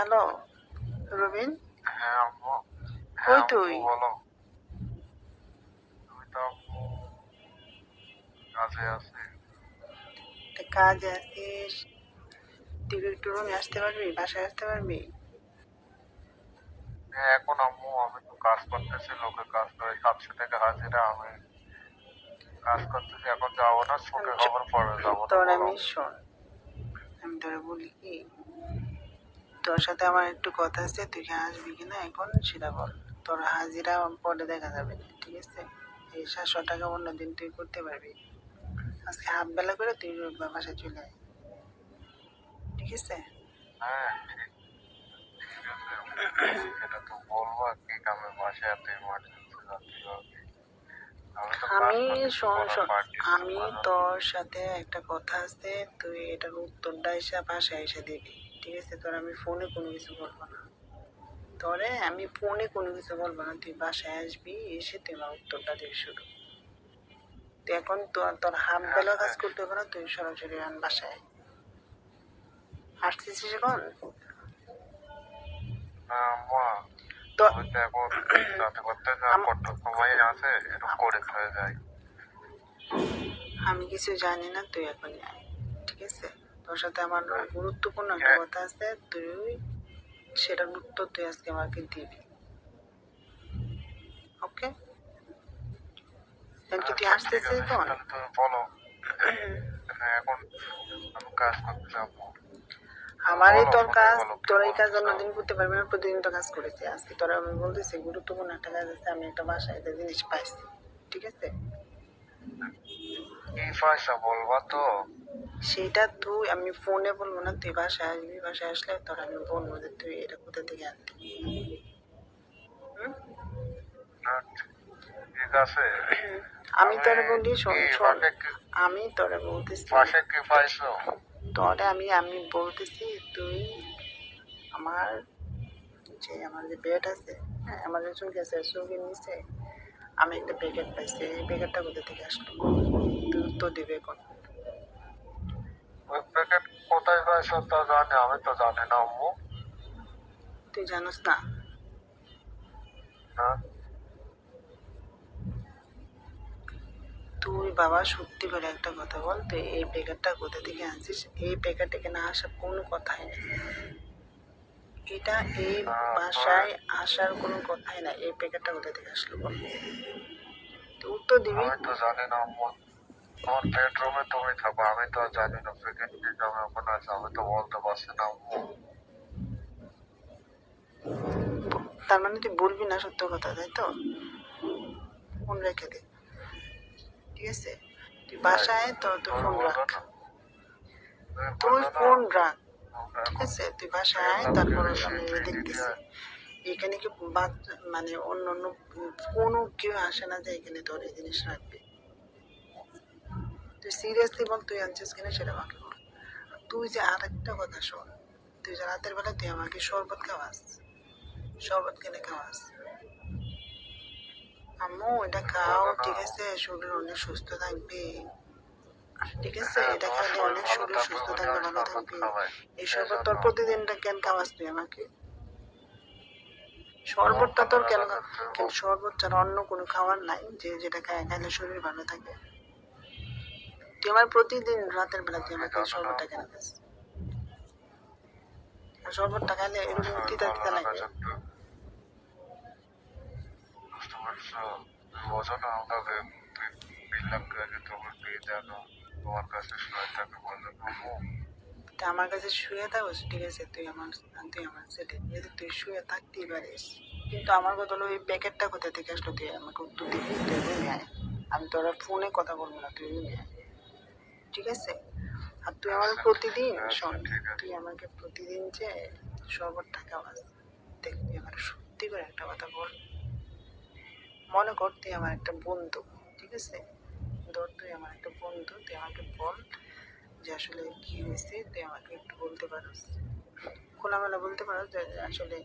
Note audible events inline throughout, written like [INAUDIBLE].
Hello Robin হ্যাঁ আম্মু। কই হ্যাঁ তুই? বলো। আমি তো কাজে আছি। কাজে আছিস? তুই একটু রুমে আসতে পারবি? বাসায় আসতে পারবি? হ্যাঁ এখন আম্মু আমি তো কাজ করতেছি লোকে কাজ করে। সাতশো টাকা হাজিরা আমি কাজ করতেছি এখন যাব না ছুটি খবর পরে যাব তোর আমি শোন আমি তোরা বলি কি? তোর সাথে আমার একটু কথা আছে তুই কি আসবি কিনা? এখন সেটা বল। তোর হাজিরা পরে দেখা যাবে ঠিক আছে? এই সাতশো টাকা অন্য দিন তুই করতে পারবি। আজকে হাফ বেলা করে তুই বাসায় চলে আয়। ঠিক আছে? হ্যাঁ এটা তো বলব কি কামে বাসায় এত ইমার্জেন্সি যাতে আমি আমি শোন শোন আমি তোর সাথে একটা কথা আছে তুই এটার উত্তরটা এসে বাসায় এসে দিবি ঠিক আছে তোর আমি ফোনে কোনো কিছু বলব না। তোরে আমি ফোনে কোনো কিছু বলব না তুই বাসায় আসবি এসে তুই আমার উত্তরটা দিবি শুরু তুই এখন তোর তোর হাফ বেলা কাজ করতে হবে না তুই সরাসরি আন বাসায়। আয়। আসতেছিস এখন তো আমি হয়ে কিছু জানি না তুই এখন ঠিক আছে? তোর সাথে আমার গুরুত্বপূর্ণ একটা হ্যাঁ। কথা আছে তুই সেটার উত্তর তুই আজকে আমাকে দিবি। ওকে? কি তুই আচ্ছা, আসতেছিস তুমি বলো। [CLEARS THROAT] হ্যাঁ এখন কাজ করতে যাব। আমার এই তোর কাজ তোর এই কাজ? অন্যদিন করতে পারবি না প্রতিদিন তো কাজ করেছি। আজকে তোরা আমি বলতেছি গুরুত্বপূর্ণ একটা কাজ আছে আমি একটা বাসায় একটা জিনিস পাইছি ঠিক আছে? কি পয়সা বলবা তো? সেটা তুই আমি ফোনে বলব না তুই বাসায় আসবি বাসায় আসলে তোর আমি বলব যে তুই এটা কোথা থেকে ঠিক আছে। আমি তোরে বলি শোন শোন আমি তোরে বলতেছি তোরে আমি আমি বলতেছি তুই আমার যে আমার যে বেড আছে হ্যাঁ আমার যে চুল গেছে চুলকে নিচে আমি একটা প্যাকেট পাইছি এই প্যাকেটটা কোথা থেকে আসলো? উত্তর দিবে ওই প্যাকেট কোথায় পাইছো তা জানি আমি তো জানি না আম্মু তুই জানোস না তুই বাবা সত্যি করে একটা কথা বল তুই এই প্যাকেটটা কোথা থেকে আনছিস এই প্যাকেট এখানে আসার কোনো কথাই নেই এটা এই বাসায় আসার কোনো কথাই না এই প্যাকেটটা কোথা থেকে আসলো বল তুই উত্তর দিবি তো জানি না তোমার বেডরুমে তুমি থাকো? আমি তো জানি না কি কামে ওখানে আছে আমি তো বলতে পারছি না। তার মানে তুই বলবি না সত্য কথা তাই তো? ফোন রেখে দে। ঠিক আছে? তুই বাসায় তো তুমি ফোন রাখ। তুই ফোন রাখ। ঠিক আছে? তুই বাসায় আয় তারপর আমি দেখতেছি। এখানে কি বাচ্চা মানে অন্য অন্য কোনো কেউ আসে না যে এখানে তোর এই জিনিস রাখবে। তুই সিরিয়াসলি বল তুই আনছিস কিনা সেটা আমাকে বল। তুই যে আর একটা কথা শোন তুই যে রাতের বেলা তুই আমাকে শরবত খাওয়াস শরবত কিনে খাওয়াস। আম্মু এটা খাও ঠিক আছে? শরীর অনেক সুস্থ থাকবে। ঠিক আছে এটা খেলে অনেক শরীর সুস্থ থাকবে ভালো থাকবে। এই শরবত তোর প্রতিদিনটা কেন খাওয়াস তুই আমাকে? শরবতটা তোর কেন কেন শরবত ছাড়া অন্য কোনো খাবার নাই যে যেটা খায় খাইলে শরীর ভালো থাকে। তুই আমার প্রতিদিন রাতের বেলা তুই আমাকে শরবতটা কেন আর শরবতটা খাইলে এরকম তিতা তিতা লাগে? বোঝো না আমরা বিল্লাম করে তোমার বিয়ে জানো তোমার কাছে শুয়ে থাকে তা আমার কাছে শুয়ে থাকো ঠিক আছে তুই আমার তুই আমার ছেলে। যদি তুই শুয়ে থাকতেই পারিস কিন্তু আমার কথা হলো এই প্যাকেটটা কোথা থেকে আসলো? তুই আমাকে উত্তর দিবি আমি তোরা ফোনে কথা বলব না তুই ঠিক আছে? আর তুই আমার প্রতিদিন আচ্ছা, শোন তুই আমাকে প্রতিদিন যে শরবতটা খাওয়াস দেখ তুই আমার সত্যি করে একটা কথা বল। মনে কর তুই আমার একটা বন্ধু ঠিক আছে? ধর তুই আমার একটা বন্ধু তুই আমাকে বল যে আসলে কি হয়েছে তুই আমাকে একটু বলতে পারোস। খোলামেলা বলতে পারো যে আসলে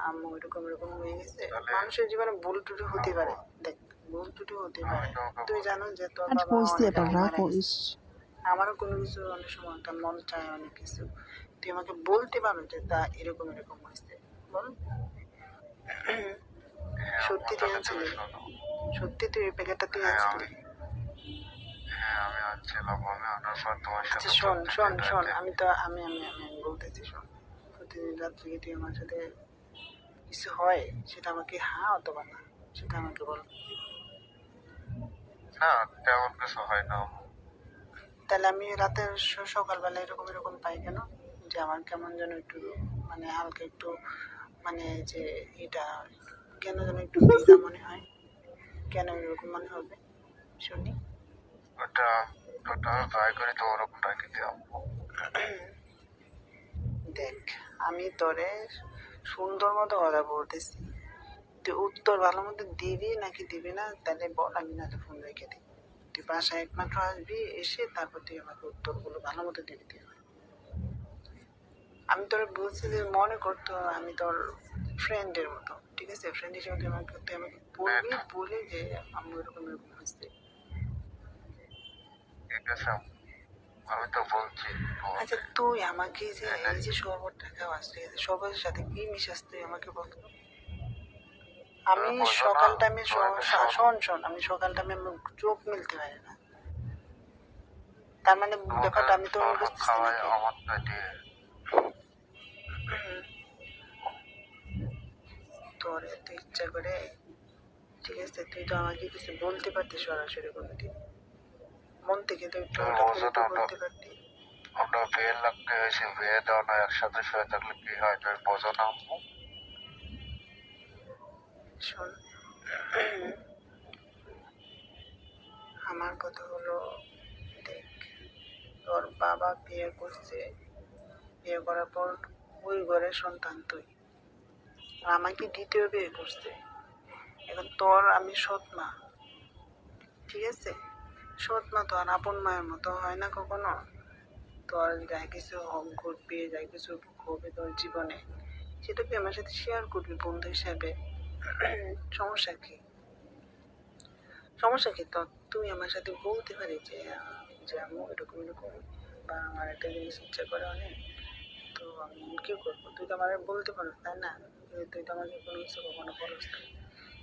আম্মু এরকম এরকম হয়ে গেছে। মানুষের জীবনে ভুল টুটি হতে পারে। দেখ ভুল টুটি হতে পারে। তুই জানো যে তোর আজ বাবা আমারও কোনো কিছু অনেক সময় তার মন চায় অনেক কিছু। তুই আমাকে বলতে পারো যে তা এরকম এরকম হয়েছে। বল। সত্যি তুই আনছিলি? সত্যি তুই এই প্যাকেটটা তুই হ্যাঁ, আনছিলি? আমি- হ্যাঁ আচ্ছা শোন শোন শোন আমি তো আমি আমি আমি বলতেছি শোন। প্রতিদিন রাত্রে তুই আমার সাথে কিছু হয় সেটা আমাকে হ্যাঁ অথবা না সেটা আমাকে বল। না তেমন কিছু হয় না। তাহলে আমি রাতের সকালবেলা এরকম এরকম পাই কেন? যে আমার কেমন যেন একটু মানে হালকা একটু মানে যে এটা কেন যেন একটু ভিজা মনে হয়। কেন এরকম মনে হবে? শুনি। ওটা ওটা ট্রাই করে তোমার ওরকম ডাকি দেখ আমি তোরে সুন্দর মতো কথা বলতেছি। তুই উত্তর ভালো মতো দিবি নাকি দিবি না? তাহলে বল আমি না ফোন রেখে দিই। তুই বাসায় একমাত্র আসবি এসে তারপর তুই আমাকে উত্তরগুলো ভালো মতো দিবি তুই আমাকে। আমি তোর বলছি যে মনে করতো আমি তোর ফ্রেন্ডের মতো ঠিক আছে ফ্রেন্ড হিসেবে তুই আমাকে তুই আমাকে বলবি বলে যে আমি এরকম এরকম হয়েছে। আমি তো বলছি আচ্ছা তুই আমাকে যে এই যে খাওয়াস ঠিক আছে শরবতের সাথে কি মিশাস তুই আমাকে বল তো? আমি সকাল টাইমে শোন শোন আমি সকাল টাইমে চোখ মিলতে পারি না। তার মানে ব্যাপারটা আমি তো বুঝতেছি তোর এত ইচ্ছা করে। ঠিক আছে তুই তো আমাকে কিছু বলতে পারতিস সরাসরি কোনোদিন। মন থেকে তো একটু বলতে পারতি। আমরা বিয়ে লাগতে হয়েছে বিয়ে দেওয়া না একসাথে শুয়ে থাকলে কি হয়? তুমি বোঝো না শোন আমার কথা হলো, দেখ, তোর বাবা বিয়ে করছে, বিয়ে করার পর ওই ঘরের সন্তান তুই। আমাকে দ্বিতীয় বিয়ে করছে। এখন তোর আমি সৎ মা ঠিক আছে? সৎ মা তো আর আপন মায়ের মতো হয় না কখনো। তোর যা কিছু হোক ঘটবে যা কিছু হবে তোর জীবনে। সেটা তুই আমার সাথে শেয়ার করবি বন্ধু হিসাবে। সমস্যা কি? সমস্যা কি? তো তুই আমার সাথে বলতে পারি যে যে আমি এরকম এরকম বা আমার একটা জিনিস ইচ্ছা করে অনেক, তো আমি কি করব? তুই তো আমার বলতে পারো তাই না? তুই তো আমাকে কোনো কিছু কখনো বলিস না।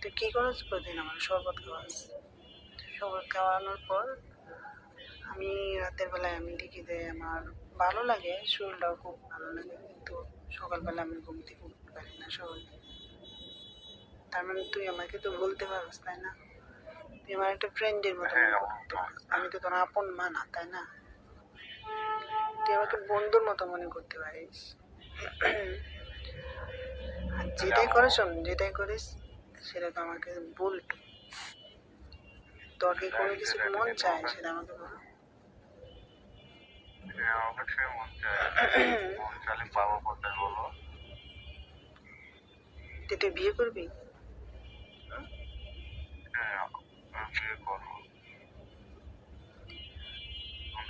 তুই কি করিস প্রতিদিন আমার শরবত খাওয়াস? শরবত খাওয়ানোর পর, আমি রাতের বেলায় আমি দেখি যে আমার ভালো লাগে, শরীরটাও খুব ভালো লাগে। কিন্তু সকালবেলা আমি ঘুম থেকে উঠতে পারি না সকালে তার মানে তুই আমাকে তো বলতে পারস তাই না? তুই আমার একটা ফ্রেন্ডের মতো পারিস। আমি তো তোর আপন মা না তাই না? তুই আমাকে বন্ধুর মতো মনে করতে পারিস। যেটাই করিস শোন, যেটাই করিস সেটা তো আমাকে বলবি। তোর কি কোনো কিছু মন চায় সেটা আমাকে বল। হ্যাঁ, অবশ্যই মন চায়। মন চাইলে পাবো কোথায় বলো তুই তুই বিয়ে করবি?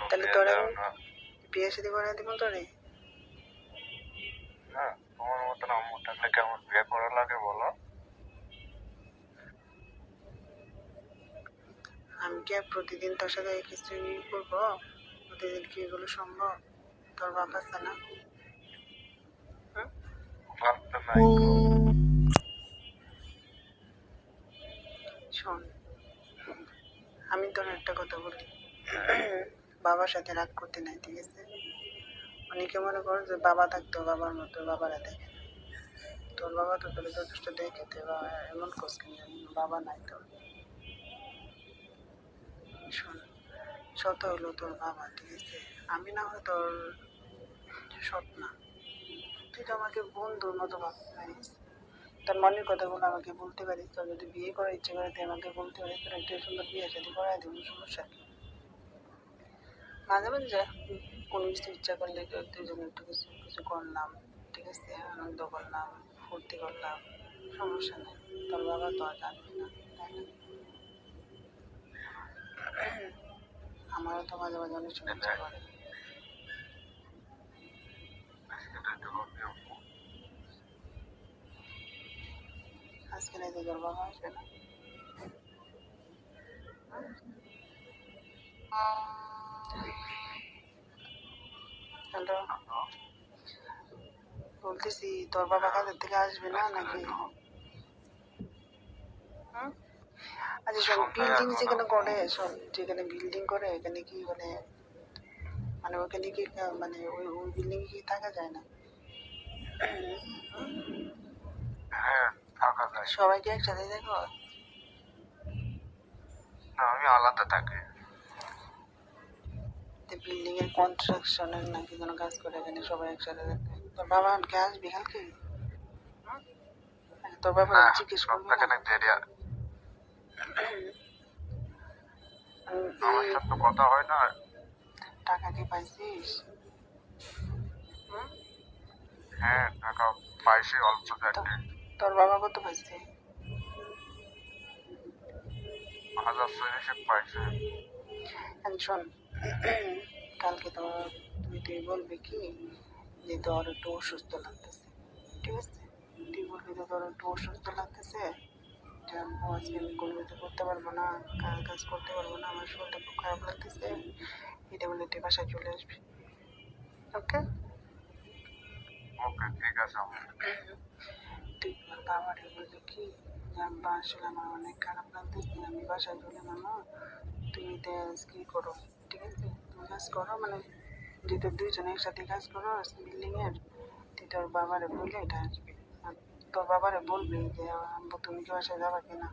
তাহলে তোরা- বিয়ে সাথে করে দিব তোরে? হ্যাঁ তোমার মতন আম্মু থাকলে কেমন বিয়ে করা লাগে বলো। আমি কি আর প্রতিদিন তোর সাথে কিছু করব? প্রতিদিন কি এগুলো সম্ভব? তোর বাবা আছে না? ভাবতে নাই শোন। আমি তোর একটা কথা বলি। বাবার সাথে রাগ করতে নাই, ঠিক আছে? অনেকে মনে করো যে বাবা থাকতো, বাবার মতো, বাবারা দেখে। তোর বাবা তো তোর যথেষ্ট দেখে বা এমন কোস বাবা নাই তোর। শোন শত হলো তোর বাবা, ঠিক আছে? আমি না হয় তোর সৎ না। তুই তো আমাকে বন্ধুর মতো ভাবতে পারিস। তোর মনের কথাগুলো আমাকে বলতে পারিস তোর যদি বিয়ে করার ইচ্ছে করে তুই আমাকে বলতে পারিস তোর একটা সুন্দর বিয়ে সাথে করাই দেবো সমস্যা কি? মাঝে মাঝে যা, কোনো কিছু ইচ্ছা করলে দুজন একটু কিছু কিছু করলাম ঠিক আছে আনন্দ করলাম ফুর্তি করলাম সমস্যা নেই তোর বাবা তো আর জানবে না তাই না? আমারও তো মাঝে মাঝে অনেক ইচ্ছা করে সেটা তো হবে আম্মু আজকে নাকি তোর বাবা আসবে না? হ্যালো বলতেছি তোর বাবা কাজের থেকে আসবে না নাকি হুম? আচ্ছা শোন বিল্ডিং যেখানে করে শোন যেখানে বিল্ডিং করে এখানে কি মানে মানে ওখানে কি মানে ওই ওই বিল্ডিং কি থাকা যায় না হ্যাঁ সবাইকে একসাথে দেখো? না আমি আলাদা থাকি। বিল্ডিং এর কনস্ট্রাকশনের নাকি কোনো কাজ করে এখানে সবাই একসাথে দেখে তোর বাবা কে আসবি কালকে? হুম? তোর বাবা হ্যাঁ জিজ্ঞেস করবি। উম, আমার সাথে কথা হয় না। টাকা কি পাইছিস? হ্যাঁ টাকা পাইছি অল্প চারটে তোর বাবা কত পাইছে? হাজার ছয়শে পাইছে। শোন কালকে তো তুই তুই বলবি কি যে তোর একটু অসুস্থ লাগতেছে ঠিক আছে? তুই বলবি যে তোর একটু অসুস্থ লাগতেছে আজকে আমি কোনো কিছু করতে পারব না কাজ কাজ করতে পারব না আমার শরীরটা খুব খারাপ লাগতেছে এটা বলে তুই বাসায় চলে আসবি ওকে? ওকে ঠিক আছে তোর বাবারে বলবি কি আব্বা আসলে আমার অনেক খারাপ লাগতেছে আমি বাসায় চলে মামা এটা কি করো। ঠিক আছে? তুমি কাজ করো মানে যদি দুইজনে একসাথে কাজ করো বিল্ডিং এর তুই তোর বাবারে বলে এটা আসবি আর তোর বাবারে বলবি যে আব্বু তুমি কি বাসায় যাবা কিনা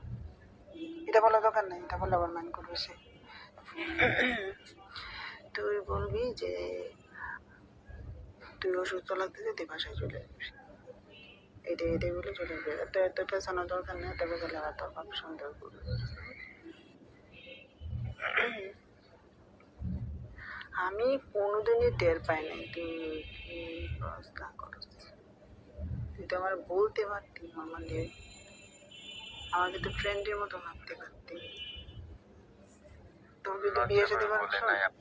এটা বলা দরকার নেই, এটা বলে আবার মান করবে সে। তুই বলবি যে, তুই অসুস্থ লাগতেছে তুই বাসায় চলে আসবি। এটা এটাই বলে চলে যাবে এত এত পেছানোর দরকার নেই তবে গেলে আবার তোর বাপ সন্দেহ করবে আমি কোনোদিনই টের পাই নাই তুই কি না করস তুই তো আমার বলতে পারতি নর্মালি আমাকে তো ফ্রেন্ডের মতো ভাবতে পারতি। তোর যদি বিয়ে সাথে করে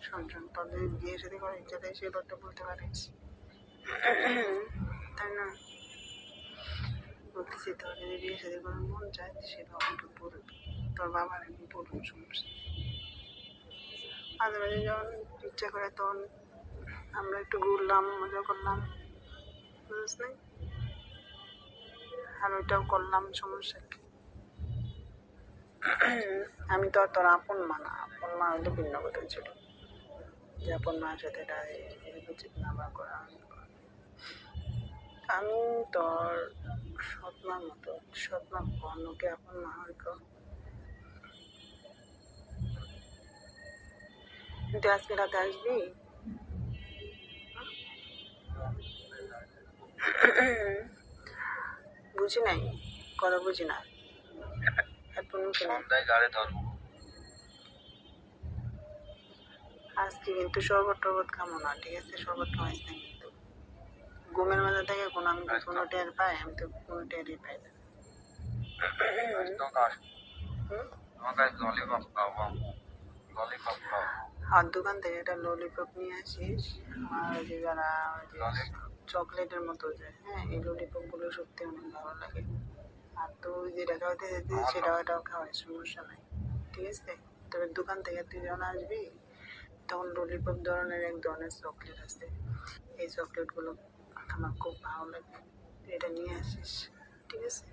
শোন শোন তোর যদি বিয়ে সাথে করে ইচ্ছা থাকে সে কথা বলতে পারিস তাই না? বলতেছি তোর যদি বিয়ে সাথে করে মন চায়, সেটা আমাকে বলবি তোর বাবার আমি বলব সমস্যা মাঝে মাঝে যখন ইচ্ছা করে, তখন আমরা একটু ঘুরলাম, মজা করলাম। বুঝিস নাই? আর ওইটাও করলাম, সমস্যা কি? আমি তো আর তোর আপন মা না, আপন মা হলে ভিন্ন কথা ছিল। যে আপন মায়ের সাথে এটা উচিত না বা করা, আমি তোর সৎমার মতো সৎমা অন্যকে আপন মা হয় তো আজকে রাতে আসবি? বুঝি নাই কথা বুঝি না। আজকে কিন্তু শরবত টরবত খামো না ঠিক আছে? শরবত কিন্তু ঘুমের মাঝে থেকে কোনো আমি কোনো টের পাই আমি তো কোনো টেরই পাই না। আর দোকান থেকে একটা ললিপপ নিয়ে আসিস আর যে যারা চকলেটের মতো যে হ্যাঁ এই ললিপপগুলো সত্যি অনেক ভালো লাগে। আর তুই যেটা খাওয়াতে যেতে সেটাও এটাও খাওয়াই সমস্যা নাই। ঠিক আছে? তবে দোকান থেকে তুই যখন আসবি তখন ললিপপ ধরনের এক ধরনের চকলেট আছে। এই চকলেটগুলো আমার খুব ভালো লাগে তুই এটা নিয়ে আসিস ঠিক আছে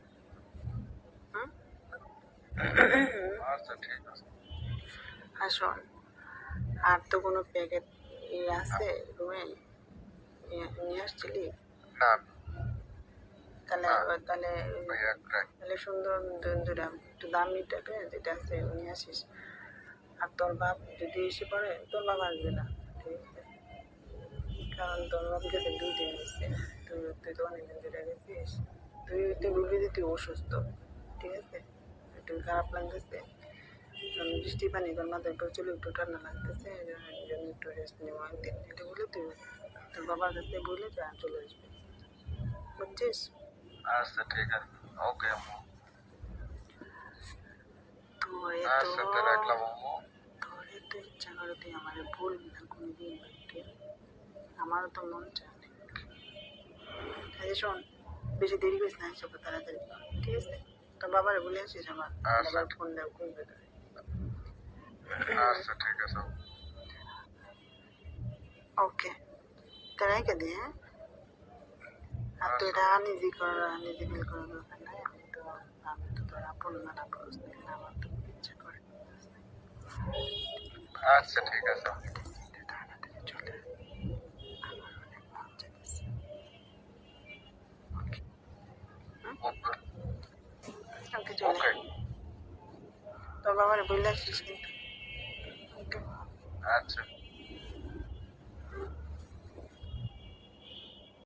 আছে আর তো কোনো প্যাকেট আছে রুমে নিয়ে আসছিলি না তাহলে। তাহলে তাহলে সুন্দর দুটা একটু দামি টাইপের যেটা আছে নিয়ে আসিস আর তোর বাপ যদি এসে পড়ে তোর বাপ আসবে না কারণ বাপ গেছে দুই দিন গেছে তুই তুই তো অনেকদিন ধরে গেছিস তুই তুই বলবি যে তুই অসুস্থ ঠিক আছে? একটু খারাপ লাগতেছে। কারণ বৃষ্টি পানি তোর মাথায় প্রচুর একটু ঠান্ডা লাগতেছে এই জন্য একটু রেস্ট নেব একদিন এটা বলে তুই তোর বাবার কাছে বলে যা চলে আসবে। বুঝছিস? আচ্ছা ঠিক আছে। ওকে আম্মু। তোর আচ্ছা তো রাখলাম এত আম্মু। তোর এত ইচ্ছা করে তুই আমার বলবি না কোনো দিন বাড়িতে আমারও তো মন চায় অনেক। এই যে শোন বেশি দেরি করিস না এসব তাড়াতাড়ি ঠিক আছে? তোর বাবারে বলে আসিস আমার আচ্ছা। বাবার ফোন দেওয়া করবে তোরে। আচ্ছা ঠিক আছে। ওকে। তো রেখে দে হ্যাঁ? আর তো এটা আনিজি করার আনিজি ফিল করার দরকার নাই। আমি তো আমি তো তোর আপন মানা বুঝ আমার তো ইচ্ছা করে। আচ্ছা ঠিক আছে তাড়াতাড়ি চলে আয়। আমার অনেক মন চাইতেছে ওকে ওকে চলে ওকে আয়। তোর আসিস কিন্তু। আচ্ছা।